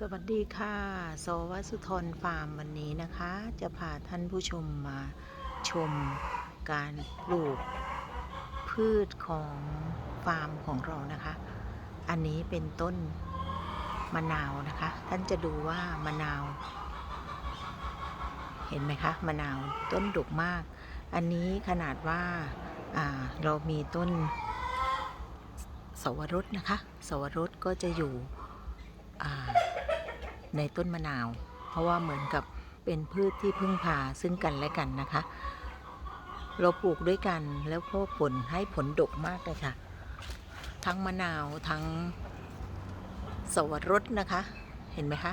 สวัสดีค่ะโซวัสุทนฟาร์มวันนี้นะคะ จะพาท่านผู้ชมมาชมการปลูกพืชของฟาร์มของเรานะคะ อันนี้เป็นต้นมะนาวนะคะ ท่านจะดูว่ามะนาว เห็นไหมคะมะนาวต้นดกมาก อันนี้ขนาดว่าาเรามีต้นสวรสนะคะ สวรสก็จะอยู่อ่า ในต้นมะนาว เพราะว่าเหมือนกับเป็นพืชที่พึ่งพาซึ่งกันและกันนะคะ เราปลูกด้วยกันแล้วก็ผลให้ผลดกมากเลยค่ะ ทั้งมะนาวทั้งสวรสนะคะ เห็นไหมคะ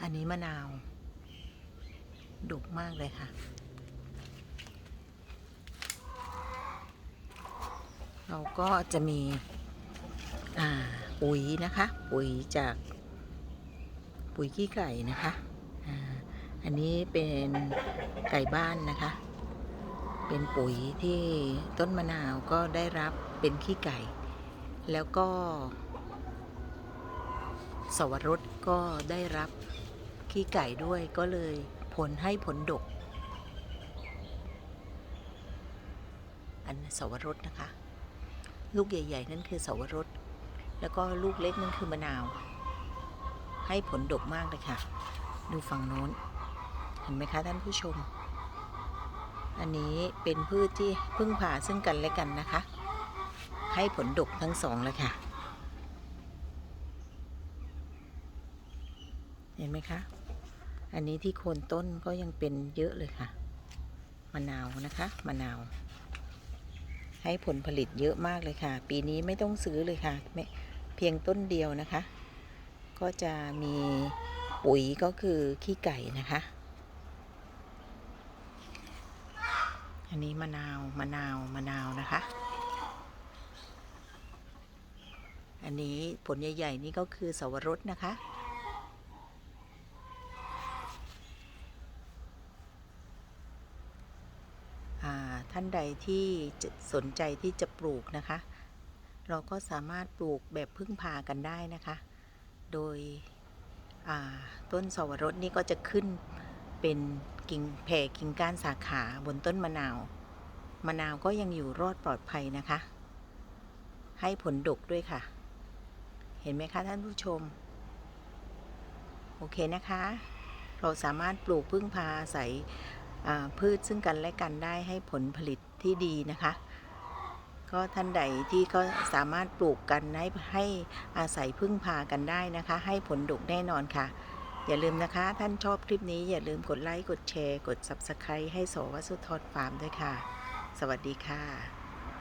อันนี้มะนาว ดกมากเลยค่ะ เราก็จะมี ปุ๋ยนะคะ ปุ๋ยจากปุ๋ยขี้ไก่นะคะอันนี้เป็นไก่บ้านนะคะ เป็นปุ๋ยที่ต้นมะนาวก็ได้รับเป็นขี้ไก่ แล้วก็ สวรสก็ได้รับขี้ไก่ด้วยก็เลยผลให้ผลดก อันสวรสนะคะ ลูกใหญ่ ๆ นั่นคือสวรส แล้วก็ลูกเล็กนั่นคือมะนาว ให้ผลดกมากเลยค่ะ ดูฝั่งโน้น เห็นไหมคะท่านผู้ชม อันนี้เป็นพืชที่พึ่งพาซึ่งกันและกันนะคะ ให้ผลดกทั้งสองเลยค่ะ เห็นไหมคะ อันนี้ที่โคนต้นก็ยังเป็นเยอะเลยค่ะ มะนาวนะคะ มะนาวให้ผลผลิตเยอะมากเลยค่ะ ปีนี้ไม่ต้องซื้อเลยค่ะไม่ เพียงต้นเดียวนะคะ ก็จะมีปุ๋ยก็คือขี้ไก่นะคะ อันนี้มะนาวมะนาวมะนาวนะคะ อันนี้ผลใหญ่ๆนี่ก็คือสวรสนะคะท่านใดที่สนใจที่จะปลูกนะคะ เราก็สามารถปลูกแบบพึ่งพากันได้นะคะ โดยต้นสวรสนี่ก็จะขึ้นเป็นกิ่งแผ่กิ่งก้านสาขาบนต้นมะนาว มะนาวก็ยังอยู่รอดปลอดภัยนะคะ ให้ผลดกด้วยค่ะ เห็นไหมคะท่านผู้ชม โอเคนะคะ เราสามารถปลูกพึ่งพาอาศัยอ่พืชซึ่งกันและกันได้ให้ผลผลิตที่ดีนะคะ ก็ท่านใดที่ก็สามารถปลูกกันให้ให้อาศัยพึ่งพากันได้นะคะ ให้ผลดกแน่นอนค่ะ อย่าลืมนะคะ ท่านชอบคลิปนี้อย่าลืมกดไลค์ กดแชร์ กด Subscribe ให้โสวสุทธรฟาร์มด้วยค่ะ สวัสดีค่ะ